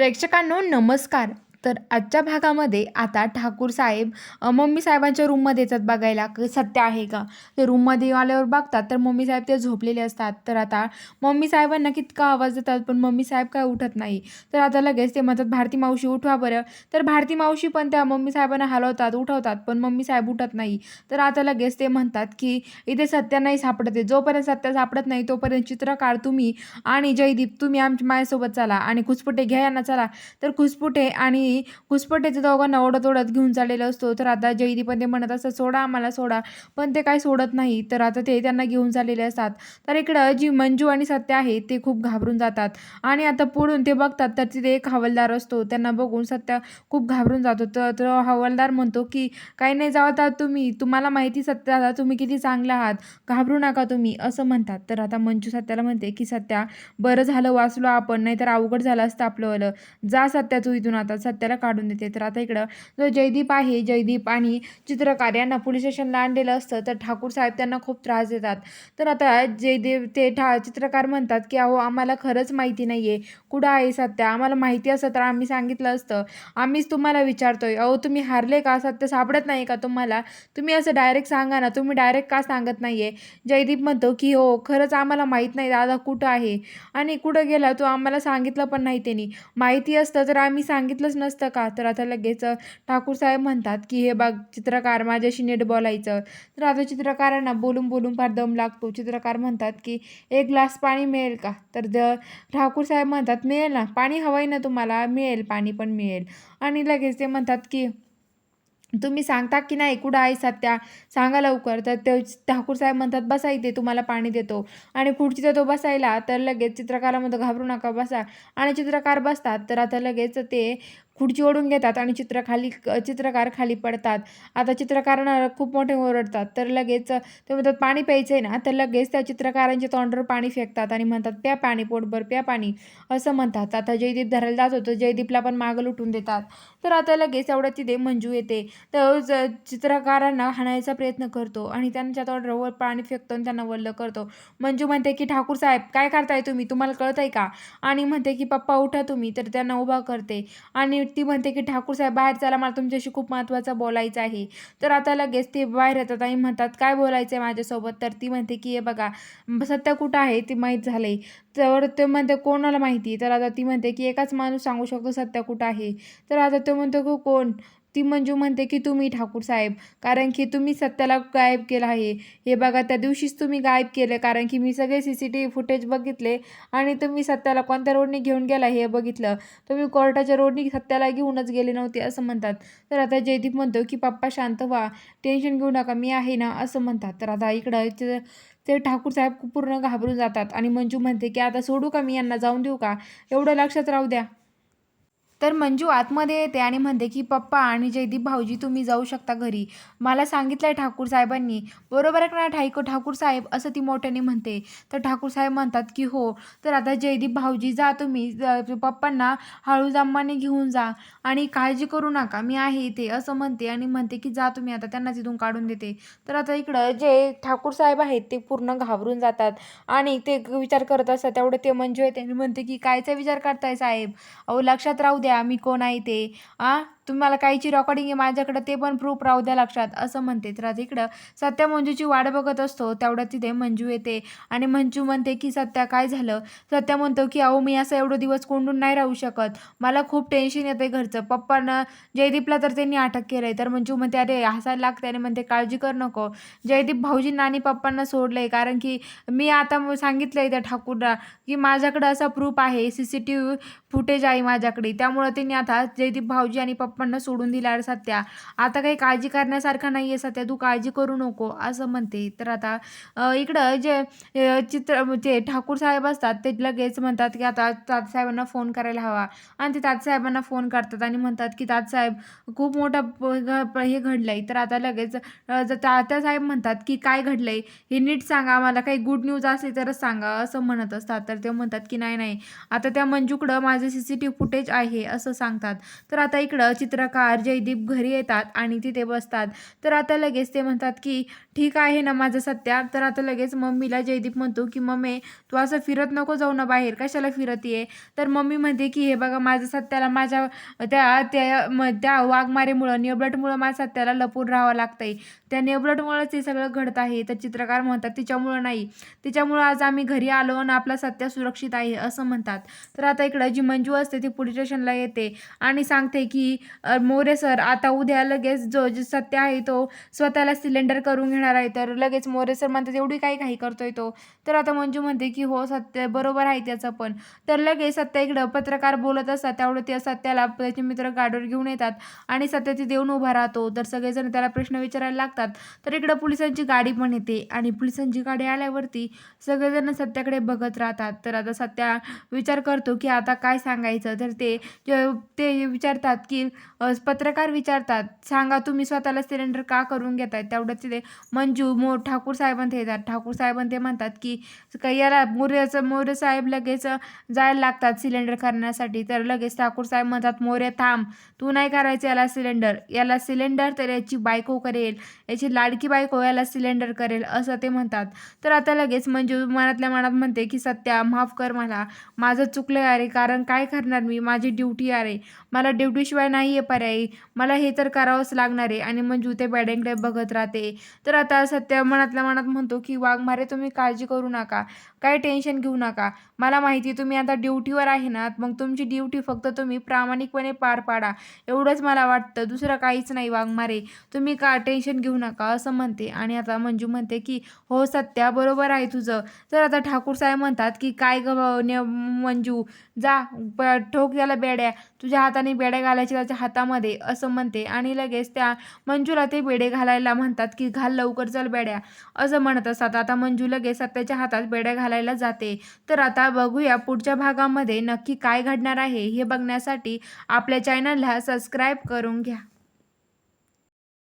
प्रेक्षकांनो नमस्कार. तर आजच्या भागामध्ये आता ठाकूर साहेब मम्मी साहेबांच्या रूममध्ये येतात बघायला. सत्य आहे का? ते रूममध्ये आल्यावर बघतात. तर मम्मी साहेब ते झोपलेले असतात. तर आता मम्मी साहेबांना कितका आवाज देतात पण मम्मी साहेब काय उठत नाही. तर आता लगेच ते म्हणतात भारती मावशी उठवा बरं. तर भारती मावशी पण त्या मम्मी साहेबांना हलवतात उठवतात पण मम्मी साहेब उठत नाही. तर आता लगेच ते म्हणतात की इथे सत्य नाही सापडत आहे. जोपर्यंत सत्य सापडत नाही तोपर्यंत चित्रकार तुम्ही आणि जयदीप तुम्ही आमच्या माझ्यासोबत चला आणि खुसपुटे घ्या यांना चला. तर खुसपुटे आणि खुसपटेचे दोघांना ओढत ओढत घेऊन चाललेलं असतो. तर आता जयदीप पण ते म्हणत असतात सोडा आम्हाला सोडा. पण ते काय सोडत नाही. तर आता ते त्यांना घेऊन चाललेले असतात. तर इकडं जी मंजू आणि सत्य आहे ते खूप घाबरून जातात. आणि आता पुढून ते बघतात तर तिथे एक हवालदार असतो. त्यांना बघून सत्य खूप घाबरून जातो. तर तो हवालदार म्हणतो की काही नाही जावता तुम्ही. तुम्हाला माहिती सत्य आता तुम्ही किती चांगले आहात. घाबरू नका तुम्ही. असं म्हणतात. तर आता मंजू सत्याला म्हणते की सत्या बरं झालं वाचलो आपण. नाहीतर अवघड झालं असतं आपलंवालं जा सत्या तू इथून आता. त्याला काढून देते. तर आता इकडं जो जयदीप आहे जयदीप आणि चित्रकार यांना पोलीस स्टेशनला आणलेलं असतं. तर ठाकूर साहेब त्यांना खूप त्रास देतात. तर आता जयदेव ते ठा चित्रकार म्हणतात की अहो आम्हाला खरंच माहिती नाही आहे कुठं आहे सत्य? आम्हाला माहिती असतं तर आम्ही सांगितलं असतं. आम्हीच तुम्हाला विचारतोय. अहो तुम्ही हारले का? सत्य सापडत नाही का तुम्हाला? तुम्ही असं डायरेक्ट सांगा ना. तुम्ही डायरेक्ट का सांगत नाही आहे जयदीप म्हणतो की हो खरंच आम्हाला माहीत नाही दादा कुठं आहे. आणि कुठं गेला तो आम्हाला सांगितलं पण नाही त्यांनी. माहिती असतं तर आम्ही सांगितलंच नसतं का? तर आता लगेच ठाकूर साहेब म्हणतात की हे बघ चित्रकार माझ्याशी नीट बोलायचं. तर आता चित्रकारांना बोलून बोलून फार दम लागतो. चित्रकार म्हणतात की एक ग्लास पाणी मिळेल का? तर ज ठाकूर साहेब म्हणतात मिळेल ना. पाणी हवं आहे ना तुम्हाला. मिळेल. पाणी पण मिळेल. आणि लगेच ते म्हणतात की तुम्ही सांगता की नाही? कुठं आहे सत्या? सांगा लवकर. तर ते ठाकूर साहेब म्हणतात बसा इथे. तुम्हाला पाणी देतो. आणि खुर्चीचा तो बसायला तर लगेच चित्रकारामध्ये घाबरू नका बसा. आणि चित्रकार बसतात तर आता लगेच ते खुर्ची ओढून घेतात आणि चित्र खाली चित्रकार खाली पडतात. आता चित्रकारांना खूप मोठे ओरडतात. तर लगेच ते म्हणतात पाणी प्यायचं आहे ना. तर लगेच त्या चित्रकारांच्या तोंडावर पाणी फेकतात आणि म्हणतात प्या पाणी पोटभर प्या पाणी. असं म्हणतात. आता जयदीप धरायला जात होतं. जयदीपला पण मागं लुटून देतात. तर आता लगेच एवढ्या तिथे मंजू येते. तर ज चित्रकारांना हाणायचा प्रयत्न करतो आणि त्यांच्या तोंडावर पाणी फेकतो आणि त्यांना वल्ल करतो. मंजू म्हणते की ठाकूर साहेब काय करताय तुम्ही? तुम्हाला कळत आहे का? आणि म्हणते की पप्पा उठा तुम्ही. तर त्यांना उभा करते. आणि ती म्हणते की ठाकूर साहेब बाहेर चला मला तुमच्याशी खूप महत्त्वाचं बोलायचं आहे. तर आता लगेच ते बाहेर येतात आणि म्हणतात काय बोलायचं आहे माझ्यासोबत? तर ती म्हणते की हे बघा सत्य कुठं आहे ते माहीत झालं आहे तर ते म्हणते कोणाला माहिती? तर आता ती म्हणते की एकाच माणूस सांगू शकतो सत्य कुठं आहे. तर आता तो म्हणतो की कोण? ती मंजू म्हणते की तुम्ही ठाकूर साहेब कारण की तुम्ही सत्याला गायब केला आहे. हे बघा त्या दिवशीच तुम्ही गायब केलं कारण की मी सगळे C C T V footage बघितले आणि तुम्ही सत्याला कोणत्या रोडने घेऊन गेला हे बघितलं. तुम्ही कोर्टाच्या रोडनी सत्याला घेऊनच गेले नव्हते असं म्हणतात. तर आता जयदीप म्हणतो की पप्पा शांत व्हा. टेन्शन घेऊ नका मी आहे ना असं म्हणतात. तर आता इकडं ते- ते ठाकूर साहेब पूर्ण घाबरून जातात आणि मंजू म्हणते की आता सोडू का मी यांना? जाऊन देऊ का? एवढं लक्षात राहू द्या. तर मंजू आतमध्ये येते आणि म्हणते की पप्पा आणि जयदीप भाऊजी तुम्ही जाऊ शकता घरी. मला सांगितलं आहे ठाकूर साहेबांनी. बरोबर आहे ना नाही ठाईक ठाकूर साहेब असं ती मोठ्याने म्हणते. तर ठाकूर साहेब म्हणतात की हो. तर आता जयदीप भाऊजी जा तुम्ही. ज- पप्पांना हळू जाम्माने घेऊन जा आणि काळजी करू नका. मी आहे इथे असं म्हणते आणि म्हणते की जा तुम्ही. आता त्यांना तिथून काढून देते. तर आता इकडं जे ठाकूर साहेब आहेत ते पूर्ण घाबरून जातात आणि ते विचार करत असतात. तेवढं ते मंजू येते आणि म्हणते की कायचा विचार करताय साहेब? अहो लक्षात राहू द्या. मी कोण आहे ते? आ? तुम्हाला काहीची रेकॉर्डिंग आहे माझ्याकडं ते पण प्रूफ राहू द्या लक्षात. असं म्हणते. तर इकडं सत्या मंजूची वाट बघत असतो तेवढं तिथे मंजू येते. आणि मंजू म्हणते की सत्या काय झालं? सत्या म्हणतो की अहो मी असं एवढं दिवस कोंडून नाही राहू शकत. मला खूप टेन्शन येते घरचं. पप्पानं जयदीपला तर त्यांनी अटक केलं आहे तर मंजू म्हणते अरे हसायला लागते आणि म्हणते काळजी कर नको. जयदीप भाऊजींना आणि पप्पांना सोडलं आहे कारण की मी आता सांगितलं आहे त्या ठाकूरला की माझ्याकडं असा प्रूफ आहे. C C T V footage आहे माझ्याकडे. त्यामुळं त्यांनी आता जयदीप भाऊजी आणि पप्पा पप्पांना सोडून दिला सत्या. आता काही काळजी करण्यासारखं नाही आहे सत्या. तू काळजी करू नको असं म्हणते. तर आता इकडं जे चित्र जे ठाकूर साहेब असतात ते लगेच म्हणतात की आता तातसाहेबांना फोन करायला हवा. आणि ते तातसाहेबांना फोन करतात आणि म्हणतात की तातसाहेब खूप मोठं प- घ- प- हे घडलं आहे तर आता लगेच तात्या साहेब म्हणतात की काय घडलं आहे हे नीट सांगा. आम्हाला काही गुड न्यूज असली तरच सांगा असं म्हणत असतात. तर ते म्हणतात की नाही नाही. आता त्या मंजूकडं माझं C C T V footage आहे असं सांगतात. तर आता इकडं चित्र चित्रकार जयदीप घरी येतात आणि तिथे बसतात. तर आता लगेच ते म्हणतात की ठीक आहे ना माझं सत्या. तर आता लगेच मम्मीला जयदीप म्हणतो की मम्मी तू असं फिरत नको जाऊ ना बाहेर. कशाला फिरत ये? तर मम्मी म्हणते की हे बघा माझं सत्याला माझ्या त्या त्या म त्या वाघमारेमुळं नेबलटमुळं माझ्या सत्याला लपून राहावं लागतंय. त्या नेबलटमुळंच हे सगळं घडत आहे. तर चित्रकार म्हणतात तिच्यामुळं नाही. तिच्यामुळं आज आम्ही घरी आलो आणि आपला सत्य सुरक्षित आहे असं म्हणतात. तर आता इकडं जी मंजू असते ती पोलीस स्टेशनला येते आणि सांगते की मोरे सर आता उद्या लगेच जो जो सत्य आहे तो स्वतःला सिलेंडर करून घेणार आहे. तर लगेच मोरे सर म्हणतात एवढी काही काही करतोय तो? तर आता मंजू म्हणते की हो सत्य बरोबर आहे त्याचं पण. तर लगेच सत्य इकडं पत्रकार बोलत असतात. त्यामुळे त्या सत्याला त्याचे मित्र गाडीवर घेऊन येतात आणि सत्य तिथे येऊन उभा राहतो. तर सगळेजण त्याला प्रश्न विचारायला लागतात. तर इकडं पोलिसांची गाडी पण येते आणि पोलिसांची गाडी आल्यावरती सगळेजण सत्याकडे बघत राहतात. तर आता सत्या विचार करतो की आता काय सांगायचं? तर ते ते विचारतात की पत्रकार विचारतात सांगा तुम्ही स्वतःला सिलेंडर का करून घेताय? तेवढंच ते मंजू मो ठाकूर साहेबांत येतात. ठाकूर साहेबांते म्हणतात की याला मोर्याचं मोरे साहेब लगेच जायला लागतात सिलेंडर करण्यासाठी. तर लगेच ठाकूर साहेब म्हणतात मोरे थांब तू नाही करायचं याला सिलेंडर. याला सिलेंडर तर याची बायको करेल याची लाडकी बायको याला सिलेंडर करेल असं ते म्हणतात. तर आता लगेच मंजू मनातल्या मनात म्हणते की सत्या माफ कर मला. माझं चुकलं अरे कारण काय करणार मी? माझी ड्युटी अरे. मला ड्युटीशिवाय नाही आहे पर्यायी. मला हे तर करावंच लागणार आहे आणि मंजू ते बॅडेंकडे बघत राहते. तर आता सत्या मनातल्या मनात म्हणतो की वाघमारे तुम्ही काळजी करू नका. काय टेन्शन घेऊ नका. मला माहिती तुम्ही आता ड्युटीवर आहे ना मग तुमची ड्युटी फक्त तुम्ही प्रामाणिकपणे पार पाडा. एवढंच मला वाटतं. दुसरं काहीच नाही वाघमारे तुम्ही का टेन्शन घेऊ नका असं म्हणते. आणि आता मंजू म्हणते की हो सत्या बरोबर आहे तुझं. तर आता ठाकूर साहेब म्हणतात की काय ग मंजू जा प- ठोक त्याला बेड्या. तुझ्या हाताने बेड्या घालायच्या त्याच्या हातामध्ये असं म्हणते आणि लगेच त्या मंजूला ते बेडे घालायला म्हणतात की घाल लवकर चल बेड्या. असं म्हणत असतात. आता मंजू लगेच सत्याच्या हातात बेड्या घालायला जाते. तर आता बघूया पुढच्या भागामध्ये नक्की काय घडणार आहे हे बघण्यासाठी आपल्या चॅनलला सबस्क्राईब करून घ्या.